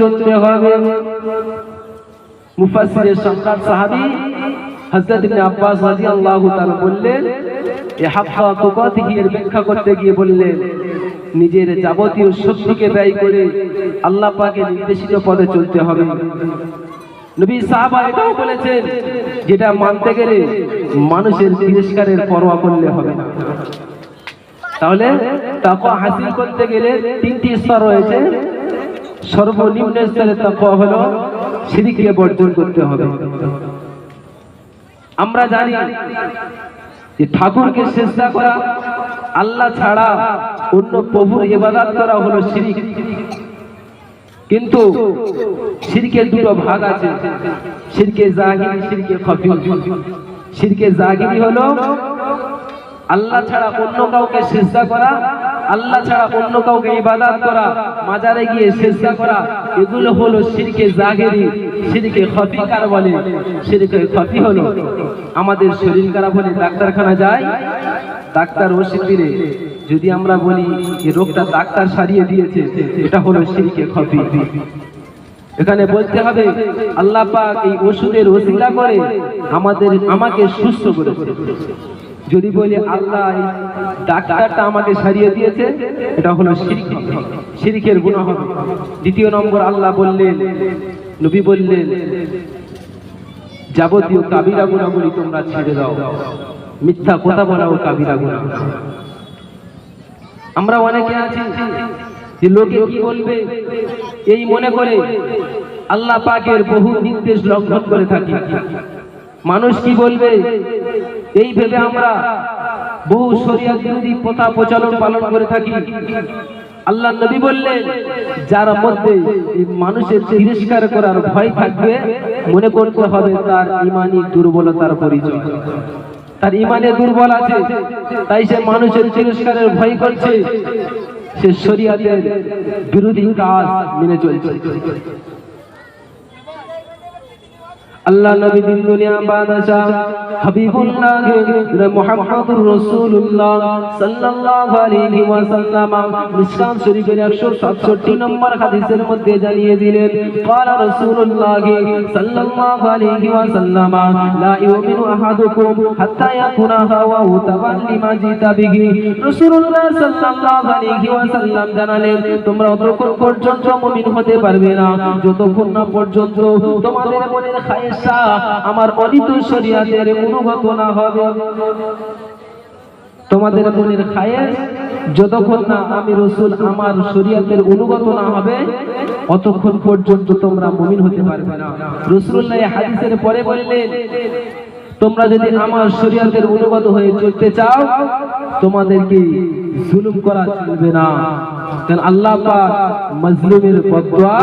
চলতে হবে। সংখ্যার সাহাবী ইবনে আব্বাস বললেন ব্যাখ্যা করতে গিয়ে বললেন, নিজের যাবতীয় শক্তিকে ব্যয় করে আল্লাহ পাকের নির্দেশিত পদে চলতে হবে। নবী সাহাবা এটাও বলেছেন, যেটা মানতে গেলে মানুষের তিরস্কারের পরোয়া করলে হবে না। তাহলে তাকওয়া হাসিল করতে গেলে তিনটি স্তর রয়েছে। সর্বনিম্ন স্তরে তাকওয়া হলো শিরককে বর্জন করতে হবে। আমরা জানি যে ঠাকুরকে চেষ্টা করা, আল্লাহ ছাড়া অন্য প্রভুর ইবাদত করা হলো শিরিক কিন্তু শিরকের দুটো ভাগ আছে শিরকে জাহিরি শিরকে খফি। শিরকে জাহিরি হলো আল্লাহ ছাড়া অন্য কাউকে চেষ্টা করা আল্লাহ ছাড়া অন্য কাউকে ইবাদত করা, মাজারে গিয়ে চেষ্টা করা, এগুলো হলো শিরকে জাগেরি, শিরকে খফি কার বলে? শিরকে খফি হলো আমাদের শরীর খারাপ হলে ডাক্তারখানা যায়, ডাক্তার ওষুধ দিলে। যদি আমরা বলি যে রোগটা ডাক্তার সারিয়ে দিয়েছে, এটা হলো শিরকে খফি এখানে বলতে হবে, আল্লাহ পাক এই ওষুধের ওসিলা করে আমাদের, আমাকে সুস্থ করেছে যদি বলি আল্লাহ ডাক্তারটা আমাকে সারিয়ে দিয়েছে, এটা হলো শিরিক। শিরিকের গুণ হবে। দ্বিতীয় নম্বর আল্লাহ বললেন, নবী বললেন, যাবতীয় কাবিরা গুণাগুলি তোমরা ছেড়ে দাও। মিথ্যা কথা বলা ও কাবিরা গুণা আমরা অনেকে আছি যে লোকে কি বলবে? এই মনে করে আল্লাহ পাকের বহু নির্দেশ লঙ্ঘন করে থাকি। মানুষ কি বলবে? এই ভেবে আমরা বহু শরিয়া বিরোধী প্রথা প্রচলন পালন করে থাকি। আল্লাহ নবী বললেন, যার মধ্যে মানুষের তিরস্কার করার ভয় থাকবে, মনে করতে হবে তার ইমানি দুর্বলতার পরিচয়। তার ইমানে দুর্বল আছে, তাই সে মানুষের তিরস্কারের ভয় করছে। সে শরিয়াতের বিরোধী কাজ মেনে চলছে। আল্লাহ নবী দিন দুনিয়া বাদশাহ হাবিবুল্লাহ মুহাম্মদুর রাসূলুল্লাহ সাল্লাল্লাহু আলাইহি ওয়াসাল্লাম ইসলাম শরীফের 167 নম্বর হাদিসের মধ্যে জানিয়ে দিলেন قال رسول الله صلى الله عليه وسلم لا يؤمن احدكم حتى يكون هو হাত্তা ما হাওয়াহু به رسول الله صلى الله عليه وسلم জানালেন, তোমরা অতক্ষণ পর্যন্ত মুমিন হতে পারবে না। যতক্ষণ না পর্যন্ত তোমাদের মনের খায়েশ ইচ্ছা আমার অনিত শরিয়াতের অনুগত না হবে। তোমাদের মনের খায়েশ, যতক্ষণ না আমি রসুল আমার শরিয়াতের অনুগত না হবে, অতক্ষণ পর্যন্ত তোমরা মুমিন হতে পারবে না। রসুল্লাহ হাদিসের পরে বললেন, তোমরা যদি আমার শরিয়াতের অনুগত হয়ে চলতে চাও, তোমাদেরকে জুলুম করা চলবে না। কারণ আল্লাহ পাক মাজলুমের বদয়া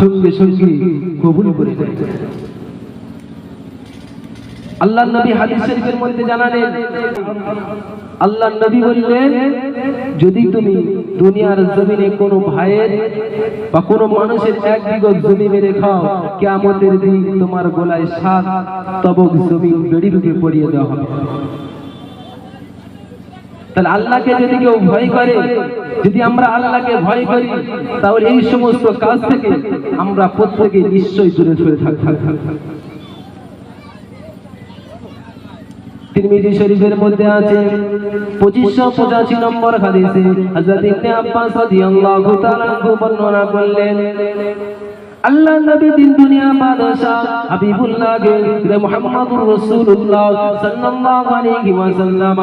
সঙ্গে সঙ্গে কবুল করে দেয় আল্লাহ নবী হাদিস শরীফের মধ্যে জানালেন আল্লাহ নবী বললেন, যদি তুমি দুনিয়ার জমিনে কোনো ভাইয়ের বা কোনো মানুষের এক বিঘত জমি মেরে খাও, কিয়ামতের দিন তোমার গলায় সাত তবক জমি বেড়ি রূপে পড়িয়ে দেওয়া হবে। তাহলে আল্লাহকে যদি কেউ ভয় করে, যদি আমরা আল্লাহকে ভয় করি, তাহলে এই সমস্ত কাজ থেকে আমরা প্রত্যেকে নিশ্চয়ই দূরে সরে থাকব তিরমিজি শরীফের মধ্যে আছে পঁচিশশো পঁচাশি নম্বর হাদিসে হযরত ইবনে আব্বাস রাদিয়াল্লাহু তাআলা বর্ণনা করলেন আল্লাহ নবী দিন দুনিয়া বাদশা হাবিবুল্লাহ গে মুহাম্মদুর রাসূলুল্লাহ সাল্লাল্লাহু আলাইহি ওয়াসাল্লাম,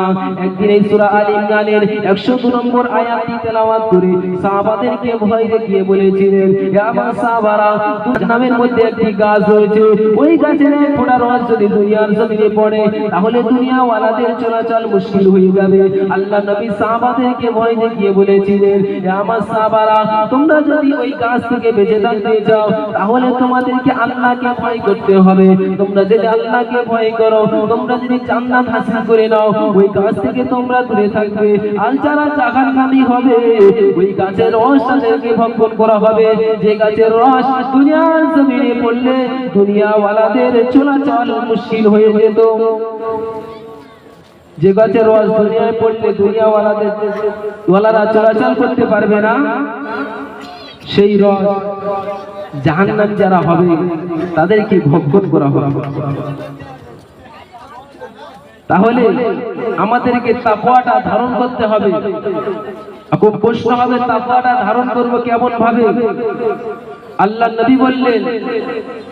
একদিন এই সূরা আল ইমরানের 102 নম্বর আয়াতটি তেলাওয়াত করে সাহাবাদেরকে ভয় দেখিয়ে বলেছিলেন হে আমার সাহাবারা, জাহান্নামের মধ্যে একটি গাছ রয়েছে, ওই গাছের এক ফোঁটা রস যদি দুনিয়ার জমিনে পড়ে, তাহলে দুনিয়া ওয়ালাদের চলাচল মুশকিল হয়ে যাবে। আল্লাহ নবী সাহাবাদেরকে ভয় দেখিয়ে বলেছিলেন হে আমার সাহাবারা, তোমরা যদি ওই গাছ থেকে বেঁচে থাকতে চাও তাহলে তোমাদেরকে আল্লাহকে ভয় করতে হবে। তোমরা যদি আল্লাহকে ভয় করো, তোমরা যদি জান্নাত হাসিল করে নাও, ওই গাছ থেকে তোমরা দূরে থাকবে। আর যারা জাহান্নামী হবে, ওই গাছের রস তাদেরকে ভক্ষণ করা হবে। যে গাছের রস দুনিয়ার জমিনে পড়লে দুনিয়াওয়ালাদের চলাচল মুশকিল হয়ে যেত। যে গাছের রস দুনিয়ায় পড়লে দুনিয়াওয়ালাদের ওয়ালারা চলাচল করতে পারবে না। সেই রস জাহান্নাম যারা হবে, তাদেরকে ভক্ষণ করা হবে তাহলে আমাদেরকে তাকওয়াটা ধারণ করতে হবে। এখন প্রশ্ন হবে, তাকওয়াটা ধারণ করব কেমন ভাবে আল্লাহ নবী বললেন,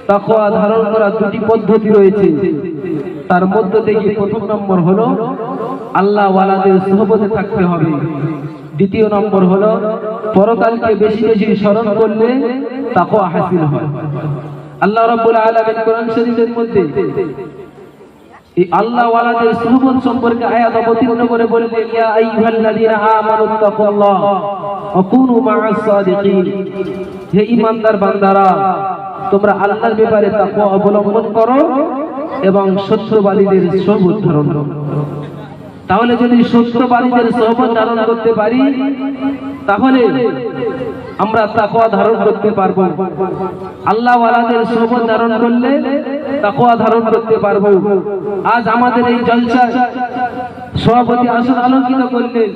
তাকওয়া ধারণ করার দুটি পদ্ধতি রয়েছে। তার মধ্য থেকে প্রথম নম্বর হলো আল্লাহ ওয়ালাদের থাকতে হবে। দ্বিতীয় নম্বর হলো পরকালকে বেশি বেশি স্মরণ করলে তাকওয়া হাসিল হয়। আল্লাহ রাব্বুল আলামিন কোরআন শরীফের মধ্যে এই আল্লাহ ওয়ালাদের সুহবত সম্পর্কে আয়াত অবতীর্ণ করে বললেন, ইয়া আইয়ুহাল্লাযীনা আমানুত্তাকুল্লাহ ওয়া কুনু মা'আস সাদিকিন। হে ঈমানদার বান্দারা, তোমরা আল্লাহর ব্যাপারে তাকওয়া অবলম্বন করো এবং সত্যবাদীদের সহবত ধারণ করো। তাহলে যদি সত্যবাদীদের সহবত ধারণ করতে পারি, তাহলে আমরা তাকওয়া ধারণ করতে পারব। আল্লাহ ওয়ালাদের সহবত ধারণ করলে তাকওয়া ধারণ করতে পারব। আজ আমাদের এই জলসা সভাপতি আসন আলোকিত করলেন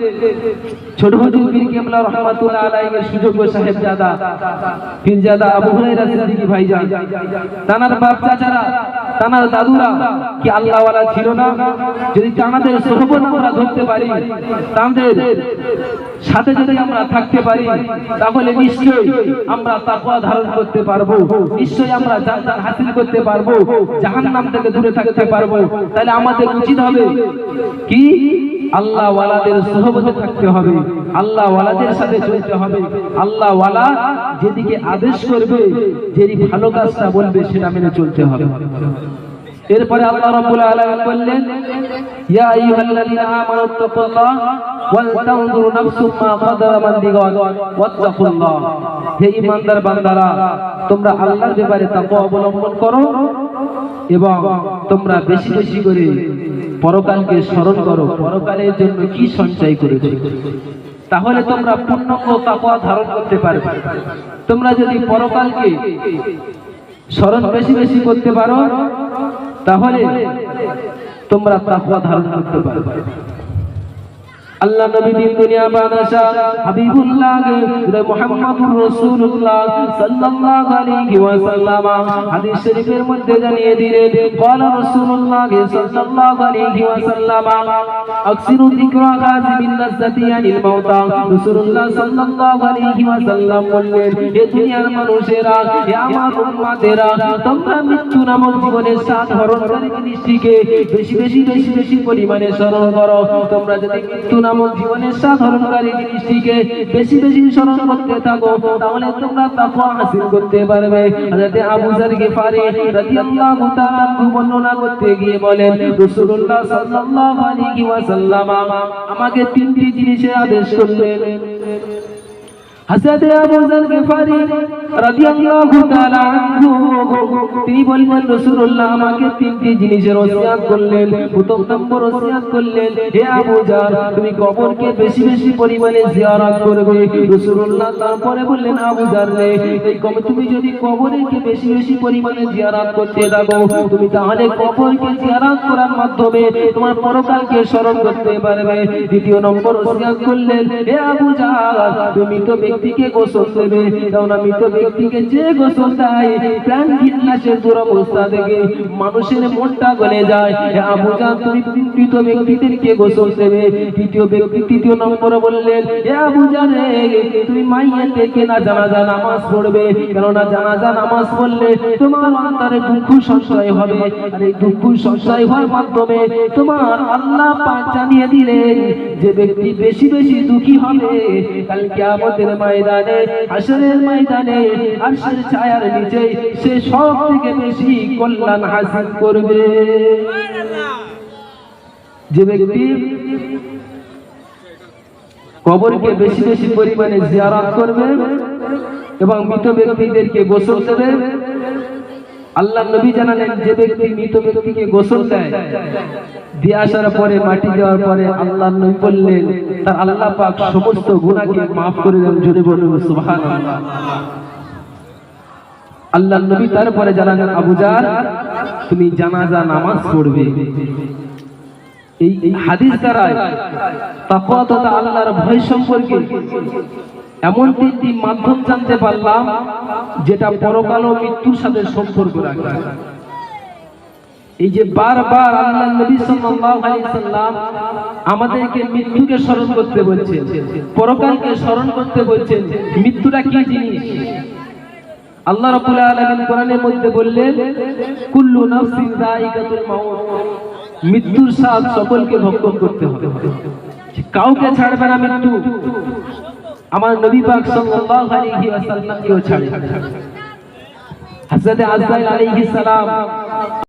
ছোট হুজুর পীর কেবলা রহমাতুল্লাহ আলাইহির সুযোগ্য সাহেব জাদা পীরজাদা আবু হুরায়রা সিদ্দিকী ভাইজান তানার বাপ চাচারা তানার দাদুরা, কি আল্লাহওয়ালা ছিল না? যদি তানাদের সহবত আমরা ধরতে পারি, তাদের সাথে যদি আমরা থাকতে পারি, তাহলে নিশ্চয়ই আমরা তাকওয়া ধারণ করতে পারব। নিশ্চয়ই আমরা জান্নাত হাসিল করতে পারব, জাহান্নাম থেকে দূরে থাকতে পারব। তাহলে আমাদের উচিত হবে কি? আল্লাহ ওয়ালাদের সহবতে থাকতে হবে, আল্লাহ ওয়ালাদের সাথে চলতে হবে। আল্লাহ ওয়ালা যেদিকে আদেশ করবে যেই ভালো কাজটা বলবে, সেটা মেনে চলতে হবে। এরপরে আল্লাহ রাব্বুল আলামিন বললেন, ইয়া আইয়ুহাল্লাযীনা আমানু তাকুল্লাহ ওয়াল তানজুর নাফসুম মা কাদামাত লিগাদ ওয়াত্তাকুল্লাহ। হে ঈমানদার বান্দারা, তোমরা আল্লাহর ব্যাপারে তাকওয়া অবলম্বন করো এবং তোমরা বেশি বেশি করে পরকালকে স্মরণ করো, পরকালের জন্য কি সঞ্চয় করেছে? তাহলে তোমরা পূর্ণাঙ্গ তাকওয়া ধারণ করতে পারবে তোমরা যদি পরকালকে স্মরণ বেশি বেশি করতে পারো, তাহলে তোমরা তাকওয়া ধারণ করতে পারবে আল্লাহ নবী দিন দুনিয়া বাদশা হাবিবুল্লাহ রে মুহাম্মদুর রাসূলুল্লাহ সাল্লাল্লাহু আলাইহি ওয়াসাল্লাম হাদিস শরীফের মধ্যে জানিয়ে দিলেন قال রাসূলুল্লাহ সাল্লাল্লাহু আলাইহি ওয়াসাল্লাম আকসিরু যিকরা গাজিবিন লাজ্জাতি আনিল মাউতা রাসূলুল্লাহ সাল্লাল্লাহু আলাইহি ওয়াসাল্লাম বললেন হে দুনিয়ার মানুষেরা হে আমার উম্মতেরা তোমরা মৃত্যু নামক জীবনের সাত হরণকারী জিনিসটিকে বেশি বেশি বেশি বেশি পরিমাণে স্মরণ করো তোমরা যদি মৃত্যু নামক জীবনের সাধারণকারী জিনিসটিকে বেশি বেশি স্মরণ করতে থাকো, তাহলে তোমরা তাকওয়া হাসিল করতে পারবে। হযরত আবু জার গিফারি রাদিয়াল্লাহু তাআলা বর্ণনা করতে গিয়ে বলেন, রাসূলুল্লাহ সাল্লাল্লাহু আলাইহি ওয়াসাল্লাম আমাকে তিনটি জিনিসের আদেশ করলেন। হযরত আবু যার গিফারি রাদিয়াল্লাহু তাআলা আনহু। তিনি বললেন, রাসূলুল্লাহ আমাকে তিনটি জিনিসের ওসিয়াত করলেন, প্রথম নম্বর ওসিয়াত করলেন, হে আবু জার, তুমি কবরকে বেশি বেশি পরিমাণে জিয়ারত করবে। রাসূলুল্লাহ তারপরে বললেন, আবু জার রে, এই কবর তুমি যদি কবরকে বেশি বেশি পরিমাণে জিয়ারত করতে থাকো, তুমি তাহলে কবরকে জিয়ারত করার মাধ্যমে তোমার পরকালকে স্মরণ করতে পারবে। দ্বিতীয় নম্বর ওসিয়াত করলেন হে আবু জার তুমি তো ব্যক্তিকে গোসল দেবে। কারণ মৃত ব্যক্তিকে যে গোসল দেয়, প্রাণ বিন্যাসের দুরবস্থা থেকে মানুষের মনটা গলে যায়। হে আবু জান তুমি মৃত ব্যক্তিদেরকে গোসল দেবে? তৃতীয় ব্যক্তি, তৃতীয় নম্বর বললেন হে আবু জান তুমি মাইয়া থেকে না জানাজা, নামাজ পড়বে। কেননা জানাজা, নামাজ পড়লে তোমার অন্তরে দুঃখ সংশয় হবে। আর এই দুঃখ সংশয় হওয়ার মাধ্যমে তোমার আল্লাহ পাক জানিয়ে দিলেন যে ব্যক্তি বেশি বেশি দুঃখী হবে। কাল কিয়ামতের ময়দানে, হাসরের ময়দানে, আরশের ছায়ার নিচে সে সব থেকে বেশি কল্যাণ হাসিল করবে। যে ব্যক্তি কবরকে বেশি বেশি পরিমাণে জিয়ারত করবে এবং মৃত ব্যক্তিদেরকে গোসল দেবে আল্লাহ নবী জানালেন, যে ব্যক্তি মৃত ব্যক্তিকে গোসল দেয়, দিয়ে আসার পরে মাটি দেওয়ার পরে আল্লাহ নবী বললেন, তার আল্লাহ পাক সমস্ত গুনাহকে মাফ করে দেন বলুন আল্লাহ নবী তারপরে জানালেন, আবু জার তুমি জানাজা, নামাজ পড়বে। এই এই হাদিস দ্বারা তাকওয়া তথা আল্লাহর ভয় সম্পর্কে এমন তিনটি মাধ্যম জানতে পারলাম যেটা পরকাল ও মৃত্যুর সাথে সম্পর্ক রাখে। এই যে বারবার আল্লাহ নবী সাল্লাম আমাদেরকে মৃত্যুকে স্মরণ করতে বলছেন, পরকালকে স্মরণ করতে বলছেন, মৃত্যুটা কি জিনিস? আল্লাহ রাব্বুল আলামিন কোরআনের মধ্যে বললেন, কুল্লু নাফসিন যায়িকাতুল মাউত। মৃত্যুর স্বাদ সকলকে ভক্ষণ করতে হবে। কাউকে ছাড়বে না মৃত্যু। আমার নবী পাক সাল্লাল্লাহু আলাইহি ওয়াসাল্লামকেও ছাড়ে। হযরত আজরাইল আলাইহিস সালাম